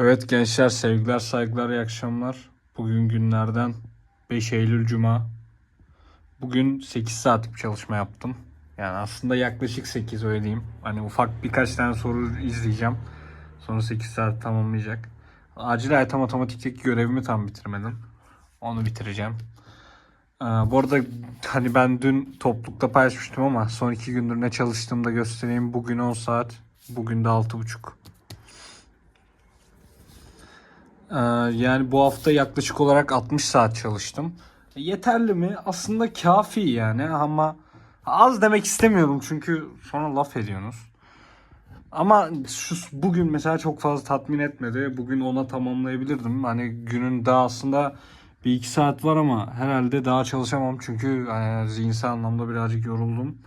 Evet gençler sevgiler saygılar iyi akşamlar. Bugün günlerden 5 Eylül Cuma. Bugün 8 saatlik bir çalışma yaptım. Yani aslında yaklaşık 8 öyle diyeyim. Hani ufak birkaç tane soru izleyeceğim. Sonra 8 saat tamamlayacak. Acil hayat matematikteki görevimi tam bitirmedim. Onu bitireceğim. Ee, bu arada hani ben dün toplulukta paylaşmıştım ama son 2 gündür ne çalıştığımı da göstereyim. Bugün 10 saat. Bugün de 6.30. Ee, yani bu hafta yaklaşık olarak 60 saat çalıştım. E, Yeterli mi? Aslında kafi yani ama az demek istemiyorum çünkü sonra laf ediyorsunuz. Ama şu bugün mesela çok fazla tatmin etmedi. Bugün ona tamamlayabilirdim. Hani günün daha aslında bir iki saat var ama herhalde daha çalışamam çünkü e, zihinsel anlamda birazcık yoruldum.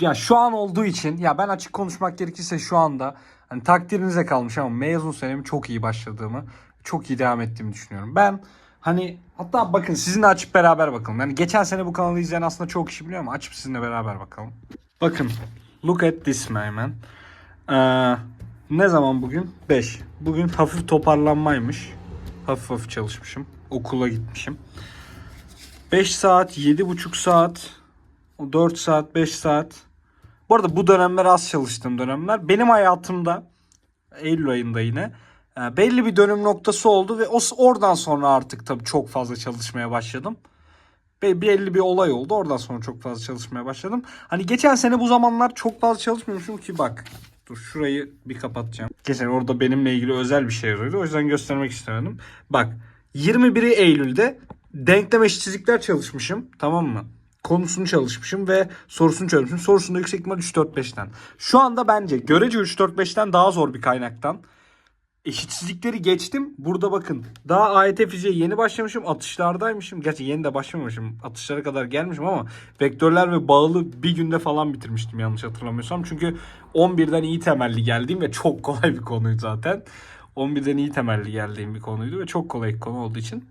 Ya şu an olduğu için ya ben açık konuşmak gerekirse şu anda hani takdirinize kalmış ama mezun senemi çok iyi başladığımı, çok iyi devam ettiğimi düşünüyorum. Ben hani hatta bakın sizinle açıp beraber bakalım. Yani geçen sene bu kanalı izleyen aslında çok kişi biliyor ama açıp sizinle beraber bakalım. Bakın look at this man. Ee, ne zaman bugün? 5. Bugün hafif toparlanmaymış. Hafif hafif çalışmışım. Okula gitmişim. 5 saat, 7,5 saat, 4 saat, 5 saat. Bu arada bu dönemler az çalıştığım dönemler. Benim hayatımda Eylül ayında yine e, belli bir dönüm noktası oldu ve oradan sonra artık tabii çok fazla çalışmaya başladım. Be- belli bir olay oldu. Oradan sonra çok fazla çalışmaya başladım. Hani geçen sene bu zamanlar çok fazla çalışmıyormuşum ki bak. Dur şurayı bir kapatacağım. Geçen orada benimle ilgili özel bir şey yazıyordu. O yüzden göstermek istemedim. Bak 21 Eylül'de denklem eşitsizlikler çalışmışım. Tamam mı? Konusunu çalışmışım ve sorusunu çözmüşüm. Sorusunda yüksek ihtimal 3-4-5'ten. Şu anda bence görece 3-4-5'ten daha zor bir kaynaktan. Eşitsizlikleri geçtim. Burada bakın. Daha AYT fiziğe yeni başlamışım. Atışlardaymışım. Gerçi yeni de başlamamışım. Atışlara kadar gelmişim ama vektörler ve bağlı bir günde falan bitirmiştim yanlış hatırlamıyorsam. Çünkü 11'den iyi temelli geldiğim ve çok kolay bir konuydu zaten. 11'den iyi temelli geldiğim bir konuydu ve çok kolay bir konu olduğu için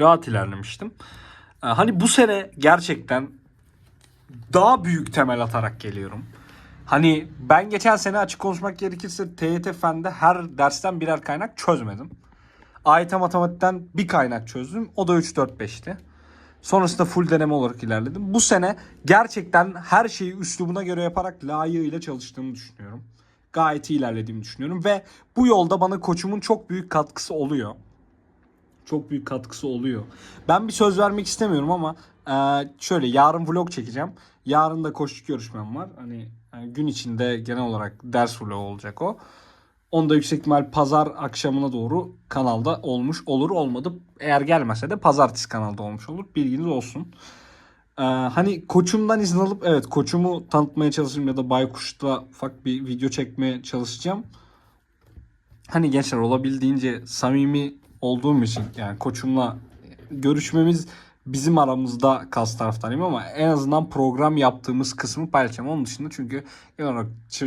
rahat ilerlemiştim. Ee, Hani bu sene gerçekten daha büyük temel atarak geliyorum. Hani ben geçen sene açık konuşmak gerekirse TYT Fen'de her dersten birer kaynak çözmedim. AYT Matematik'ten bir kaynak çözdüm. O da 3-4-5'ti. Sonrasında full deneme olarak ilerledim. Bu sene gerçekten her şeyi üslubuna göre yaparak layığıyla çalıştığımı düşünüyorum. Gayet iyi ilerlediğimi düşünüyorum. Ve bu yolda bana koçumun çok büyük katkısı oluyor çok büyük katkısı oluyor. Ben bir söz vermek istemiyorum ama e, şöyle yarın vlog çekeceğim. Yarın da koşuk görüşmem var. Hani e, gün içinde genel olarak ders vlog olacak o. Onda yüksek ihtimal pazar akşamına doğru kanalda olmuş olur olmadı. Eğer gelmese de pazartesi kanalda olmuş olur. Bilginiz olsun. Ee, hani koçumdan izin alıp evet koçumu tanıtmaya çalışayım ya da Baykuş'ta ufak bir video çekmeye çalışacağım hani gençler olabildiğince samimi olduğum için yani koçumla görüşmemiz bizim aramızda kas taraftarıyım ama en azından program yaptığımız kısmı paylaşacağım. Onun dışında çünkü genel olarak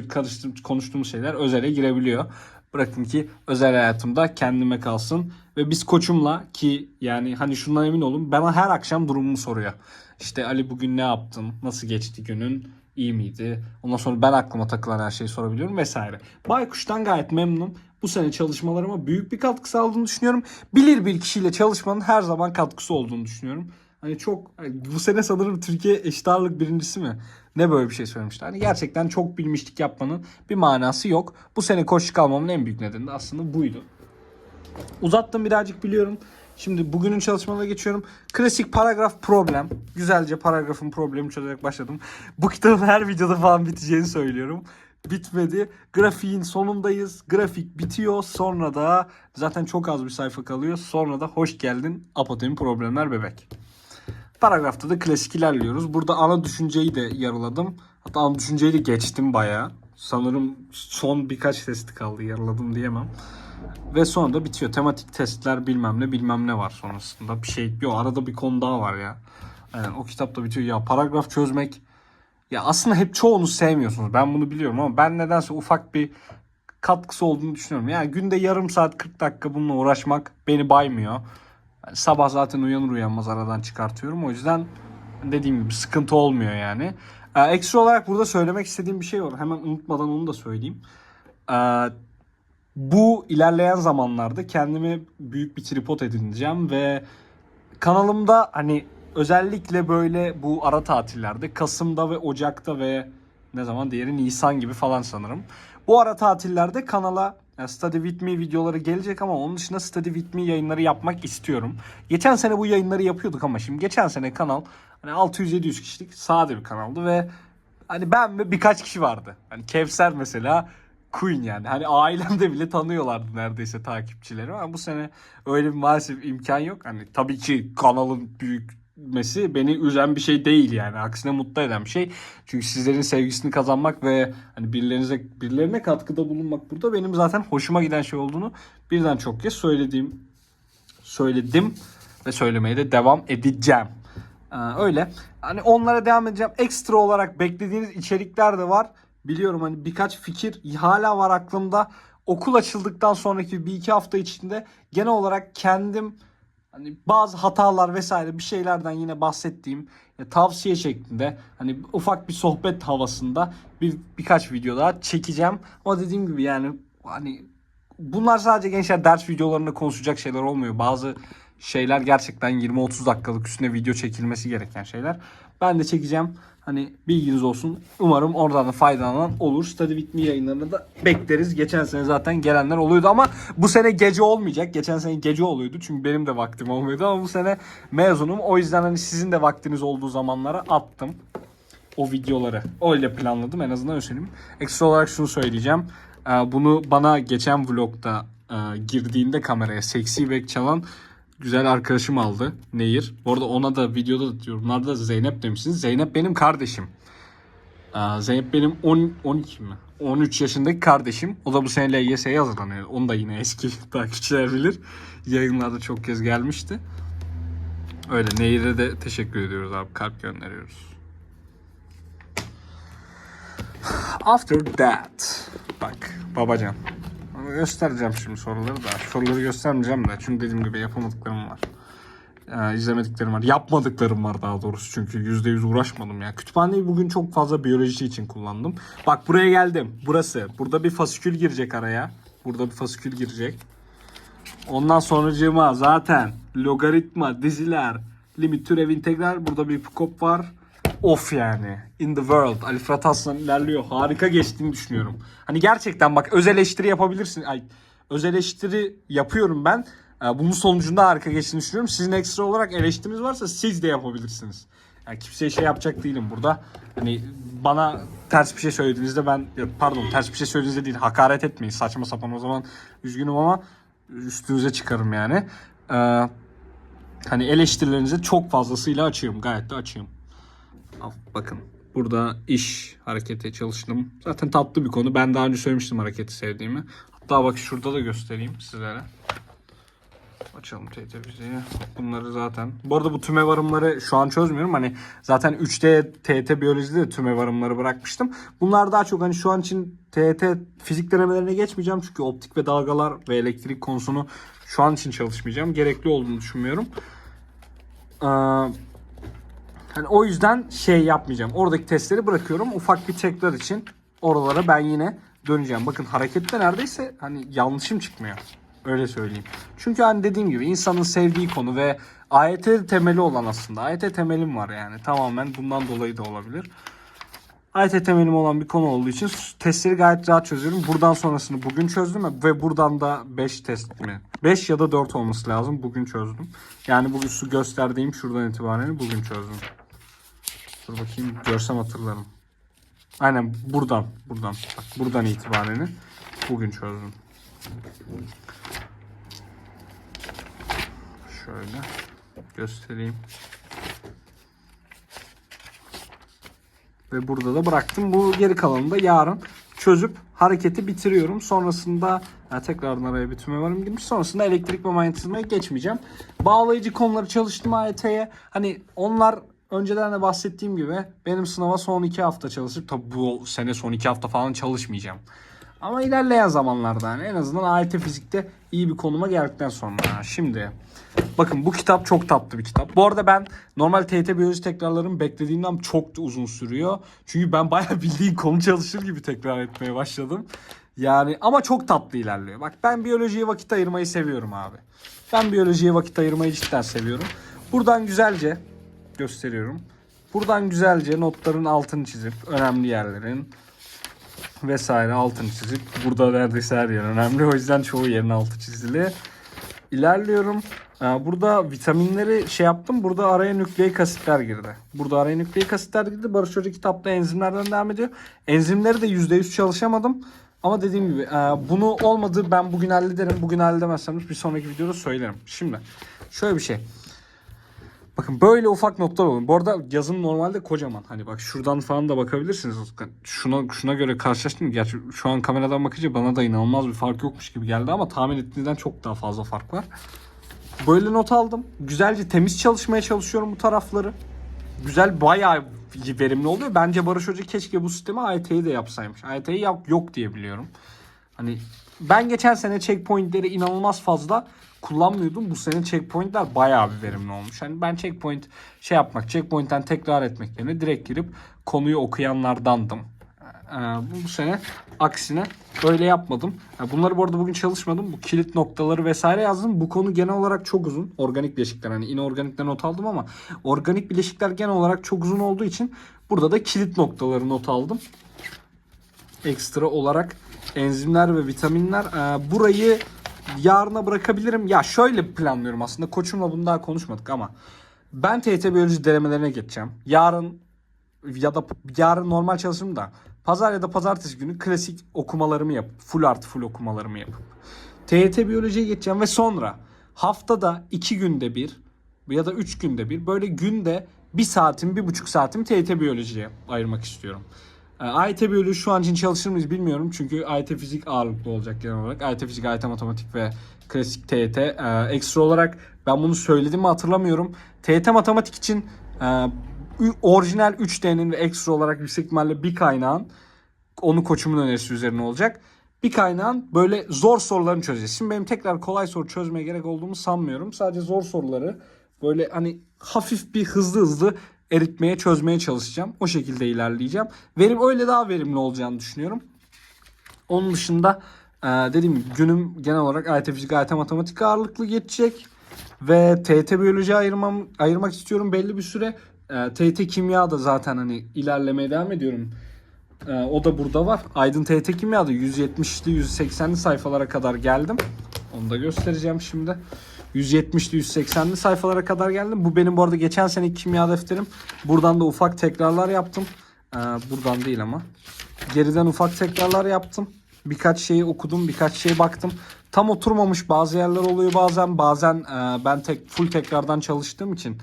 karıştığım, konuştuğumuz şeyler özele girebiliyor. Bırakın ki özel hayatımda kendime kalsın ve biz koçumla ki yani hani şundan emin olun bana her akşam durumumu soruyor. İşte Ali bugün ne yaptın? Nasıl geçti günün? İyi miydi? Ondan sonra ben aklıma takılan her şeyi sorabiliyorum vesaire. Baykuş'tan gayet memnunum. Bu sene çalışmalarıma büyük bir katkı sağladığını düşünüyorum. Bilir bir kişiyle çalışmanın her zaman katkısı olduğunu düşünüyorum. Hani çok bu sene sanırım Türkiye eşit ağırlık birincisi mi? Ne böyle bir şey söylemişler. Hani gerçekten çok bilmişlik yapmanın bir manası yok. Bu sene koşu kalmamın en büyük nedeni de aslında buydu. Uzattım birazcık biliyorum. Şimdi bugünün çalışmalarına geçiyorum. Klasik paragraf problem. Güzelce paragrafın problemi çözerek başladım. Bu kitabın her videoda falan biteceğini söylüyorum. Bitmedi. Grafiğin sonundayız. Grafik bitiyor. Sonra da zaten çok az bir sayfa kalıyor. Sonra da hoş geldin apotemi problemler bebek. Paragrafta da klasik ilerliyoruz. Burada ana düşünceyi de yarıladım. Hatta ana düşünceyi de geçtim bayağı. Sanırım son birkaç testi kaldı yarıladım diyemem. Ve sonra da bitiyor. Tematik testler bilmem ne bilmem ne var sonrasında. Bir şey yok arada bir konu daha var ya. Yani o kitap da bitiyor. Ya paragraf çözmek ya aslında hep çoğunu sevmiyorsunuz. Ben bunu biliyorum ama ben nedense ufak bir katkısı olduğunu düşünüyorum. Yani günde yarım saat 40 dakika bununla uğraşmak beni baymıyor. Yani sabah zaten uyanır uyanmaz aradan çıkartıyorum. O yüzden dediğim gibi sıkıntı olmuyor yani. Ee, ekstra olarak burada söylemek istediğim bir şey var. Hemen unutmadan onu da söyleyeyim. Ee, bu ilerleyen zamanlarda kendime büyük bir tripod edineceğim ve kanalımda hani özellikle böyle bu ara tatillerde Kasım'da ve Ocak'ta ve ne zaman diğeri Nisan gibi falan sanırım. Bu ara tatillerde kanala yani Study With Me videoları gelecek ama onun dışında Study With Me yayınları yapmak istiyorum. Geçen sene bu yayınları yapıyorduk ama şimdi geçen sene kanal hani 600-700 kişilik sade bir kanaldı ve hani ben ve birkaç kişi vardı. Hani Kevser mesela Queen yani. Hani ailemde bile tanıyorlardı neredeyse takipçileri ama bu sene öyle bir maalesef imkan yok. Hani tabii ki kanalın büyümesi beni üzen bir şey değil yani. Aksine mutlu eden bir şey. Çünkü sizlerin sevgisini kazanmak ve hani birilerinize birilerine katkıda bulunmak burada benim zaten hoşuma giden şey olduğunu birden çok kez söylediğim söyledim ve söylemeye de devam edeceğim. Ee, öyle. Hani onlara devam edeceğim. Ekstra olarak beklediğiniz içerikler de var. Biliyorum hani birkaç fikir hala var aklımda. Okul açıldıktan sonraki bir iki hafta içinde genel olarak kendim hani bazı hatalar vesaire bir şeylerden yine bahsettiğim ya, tavsiye şeklinde hani ufak bir sohbet havasında bir birkaç video daha çekeceğim. Ama dediğim gibi yani hani bunlar sadece gençler ders videolarında konuşacak şeyler olmuyor. Bazı şeyler gerçekten 20-30 dakikalık üstüne video çekilmesi gereken şeyler. Ben de çekeceğim. Hani bilginiz olsun. Umarım oradan da faydalanan olur. Study With Me yayınlarını da bekleriz. Geçen sene zaten gelenler oluyordu ama bu sene gece olmayacak. Geçen sene gece oluyordu çünkü benim de vaktim olmuyordu ama bu sene mezunum. O yüzden hani sizin de vaktiniz olduğu zamanlara attım o videoları. Öyle planladım en azından öyle. Ekstra olarak şunu söyleyeceğim. Ee, Bunu bana geçen vlogda e, girdiğinde kameraya seksi bek çalan güzel arkadaşım aldı. Nehir. Bu arada ona da videoda da yorumlarda Zeynep demişsiniz. Zeynep benim kardeşim. Zeynep benim 10, 12 mi? 13 yaşındaki kardeşim. O da bu sene LGS'ye hazırlanıyor. Onu da yine eski takipçiler bilir. Yayınlarda çok kez gelmişti. Öyle Nehir'e de teşekkür ediyoruz abi. Kalp gönderiyoruz. After that. Bak babacan. Göstereceğim şimdi soruları da. Soruları göstermeyeceğim de. Çünkü dediğim gibi yapamadıklarım var. Ee, izlemediklerim var. Yapmadıklarım var daha doğrusu. Çünkü %100 uğraşmadım ya. Kütüphaneyi bugün çok fazla biyoloji için kullandım. Bak buraya geldim. Burası. Burada bir fasikül girecek araya. Burada bir fasikül girecek. Ondan sonracığıma zaten logaritma, diziler, limit, türev, integral. Burada bir kop var. Of yani. In the world. Ali Fırat Aslan ilerliyor. Harika geçtiğini düşünüyorum. Hani gerçekten bak öz eleştiri yapabilirsin. Ay, öz eleştiri yapıyorum ben. Ee, Bunun sonucunda harika geçtiğini düşünüyorum. Sizin ekstra olarak eleştiriniz varsa siz de yapabilirsiniz. Yani kimseye şey yapacak değilim burada. Hani bana ters bir şey söylediğinizde ben pardon ters bir şey söylediğinizde değil hakaret etmeyin. Saçma sapan o zaman üzgünüm ama üstünüze çıkarım yani. Ee, hani eleştirilerinize çok fazlasıyla açığım. Gayet de açığım. Bakın burada iş hareketi çalıştım. Zaten tatlı bir konu. Ben daha önce söylemiştim hareketi sevdiğimi. Hatta bak şurada da göstereyim sizlere. Açalım TT fiziği. Bunları zaten. Bu arada bu tümevarımları şu an çözmüyorum. Hani zaten 3D TT biyolojide de tümevarımları bırakmıştım. Bunlar daha çok hani şu an için TT fizik denemelerine geçmeyeceğim. Çünkü optik ve dalgalar ve elektrik konusunu şu an için çalışmayacağım. Gerekli olduğunu düşünmüyorum. Ee, Hani o yüzden şey yapmayacağım. Oradaki testleri bırakıyorum. Ufak bir tekrar için oralara ben yine döneceğim. Bakın harekette neredeyse hani yanlışım çıkmıyor. Öyle söyleyeyim. Çünkü hani dediğim gibi insanın sevdiği konu ve AYT temeli olan aslında. AYT temelim var yani. Tamamen bundan dolayı da olabilir. AYT temelim olan bir konu olduğu için testleri gayet rahat çözüyorum. Buradan sonrasını bugün çözdüm ve buradan da 5 test mi? 5 ya da 4 olması lazım. Bugün çözdüm. Yani bugün su gösterdiğim şuradan itibaren bugün çözdüm. Dur bakayım görsem hatırlarım. Aynen buradan, buradan. Bak buradan itibaren bugün çözdüm. Şöyle göstereyim. Ve burada da bıraktım. Bu geri kalanını da yarın çözüp hareketi bitiriyorum. Sonrasında ha, tekrardan araya bir tümevarım girmiş. Sonrasında elektrik ve manyetizmaya geçmeyeceğim. Bağlayıcı konuları çalıştım AYT'ye. Hani onlar önceden de bahsettiğim gibi benim sınava son iki hafta çalışıp tabi bu sene son iki hafta falan çalışmayacağım. Ama ilerleyen zamanlarda hani en azından AYT fizikte iyi bir konuma geldikten sonra. Şimdi bakın bu kitap çok tatlı bir kitap. Bu arada ben normal TYT biyoloji tekrarlarım beklediğimden çok uzun sürüyor. Çünkü ben bayağı bildiğin konu çalışır gibi tekrar etmeye başladım. Yani ama çok tatlı ilerliyor. Bak ben biyolojiye vakit ayırmayı seviyorum abi. Ben biyolojiye vakit ayırmayı cidden seviyorum. Buradan güzelce gösteriyorum. Buradan güzelce notların altını çizip önemli yerlerin vesaire altını çizip burada neredeyse her yer önemli. O yüzden çoğu yerin altı çizili. İlerliyorum. Ee, Burada vitaminleri şey yaptım. Burada araya nükleik asitler girdi. Burada araya nükleik asitler girdi. Barış Hoca kitapta enzimlerden devam ediyor. Enzimleri de %100 çalışamadım. Ama dediğim gibi e, bunu olmadı ben bugün hallederim. Bugün halledemezsem de bir sonraki videoda söylerim. Şimdi şöyle bir şey. Bakın böyle ufak notlar olur. Bu arada yazım normalde kocaman. Hani bak şuradan falan da bakabilirsiniz. Şuna şuna göre karşılaştım. Gerçi şu an kameradan bakınca bana da inanılmaz bir fark yokmuş gibi geldi ama tahmin ettiğinizden çok daha fazla fark var. Böyle not aldım. Güzelce temiz çalışmaya çalışıyorum bu tarafları. Güzel bayağı verimli oluyor. Bence Barış Hoca keşke bu sistemi AYT'yi de yapsaymış. AYT'yi yap, yok diye biliyorum. Hani ben geçen sene checkpointleri inanılmaz fazla kullanmıyordum. Bu sene checkpointler bayağı bir verimli olmuş. Hani ben checkpoint şey yapmak, checkpoint'ten tekrar etmek yerine direkt girip konuyu okuyanlardandım. Ee, bu, sene aksine öyle yapmadım. Ha, bunları bu arada bugün çalışmadım. Bu kilit noktaları vesaire yazdım. Bu konu genel olarak çok uzun. Organik bileşikler hani inorganikte not aldım ama organik bileşikler genel olarak çok uzun olduğu için burada da kilit noktaları not aldım ekstra olarak enzimler ve vitaminler. Ee, burayı yarına bırakabilirim. Ya şöyle planlıyorum aslında. Koçumla bunu daha konuşmadık ama ben TYT biyoloji denemelerine geçeceğim. Yarın ya da yarın normal çalışırım da pazar ya da pazartesi günü klasik okumalarımı yapıp full artı full okumalarımı yapıp TYT biyolojiye geçeceğim ve sonra haftada iki günde bir ya da üç günde bir böyle günde bir saatim bir buçuk saatim TYT biyolojiye ayırmak istiyorum. Ee, AYT biyoloji şu an için çalışır mıyız bilmiyorum. Çünkü AYT fizik ağırlıklı olacak genel olarak. AYT fizik, AYT matematik ve klasik TYT. Ee, ekstra olarak ben bunu söyledim mi hatırlamıyorum. TYT matematik için e, orijinal 3D'nin ve ekstra olarak yüksek ihtimalle bir kaynağın onu koçumun önerisi üzerine olacak. Bir kaynağın böyle zor sorularını çözeceğiz. Şimdi benim tekrar kolay soru çözmeye gerek olduğumu sanmıyorum. Sadece zor soruları böyle hani hafif bir hızlı hızlı eritmeye çözmeye çalışacağım. O şekilde ilerleyeceğim. Verim öyle daha verimli olacağını düşünüyorum. Onun dışında e, dediğim gibi günüm genel olarak AYT fizik, AYT matematik ağırlıklı geçecek. Ve TYT biyoloji ayırmam, ayırmak istiyorum belli bir süre. E, TYT kimya da zaten hani ilerlemeye devam ediyorum. E, o da burada var. Aydın TYT kimyada 170'li 180'li sayfalara kadar geldim. Onu da göstereceğim şimdi. 170'li 180'li sayfalara kadar geldim. Bu benim bu arada geçen sene kimya defterim. Buradan da ufak tekrarlar yaptım. Ee, buradan değil ama. Geriden ufak tekrarlar yaptım. Birkaç şeyi okudum, birkaç şeye baktım. Tam oturmamış bazı yerler oluyor bazen. Bazen e, ben tek full tekrardan çalıştığım için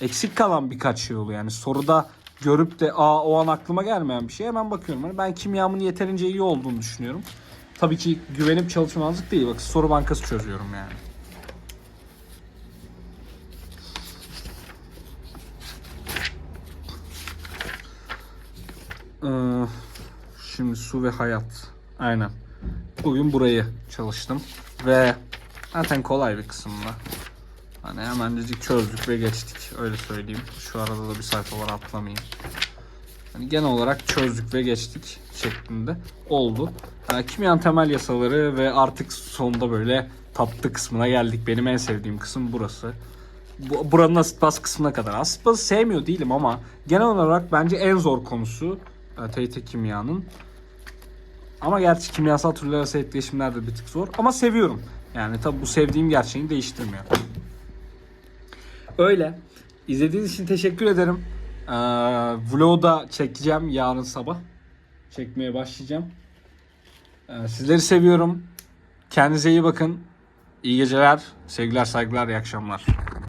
eksik kalan birkaç şey oluyor. Yani soruda görüp de Aa, o an aklıma gelmeyen bir şey hemen bakıyorum. Hani ben kimyamın yeterince iyi olduğunu düşünüyorum. Tabii ki güvenip çalışmamazlık değil. Bak soru bankası çözüyorum yani. Ee, şimdi su ve hayat. Aynen. Bugün burayı çalıştım ve zaten kolay bir kısımda. Hani hemencecik çözdük ve geçtik. Öyle söyleyeyim. Şu arada da bir sayfa var atlamayayım. Hani genel olarak çözdük ve geçtik şeklinde oldu. Ee, kimyanın temel yasaları ve artık sonunda böyle tatlı kısmına geldik. Benim en sevdiğim kısım burası. Bu, buranın asit baz kısmına kadar. Asit bazı sevmiyor değilim ama genel olarak bence en zor konusu TYT kimyanın. Ama gerçi kimyasal türler arası etkileşimler de bir tık zor. Ama seviyorum. Yani tabi bu sevdiğim gerçeğini değiştirmiyor. Öyle. İzlediğiniz için teşekkür ederim. Ee, vlogu da çekeceğim yarın sabah. Çekmeye başlayacağım. Ee, sizleri seviyorum. Kendinize iyi bakın. İyi geceler, sevgiler, saygılar, iyi akşamlar.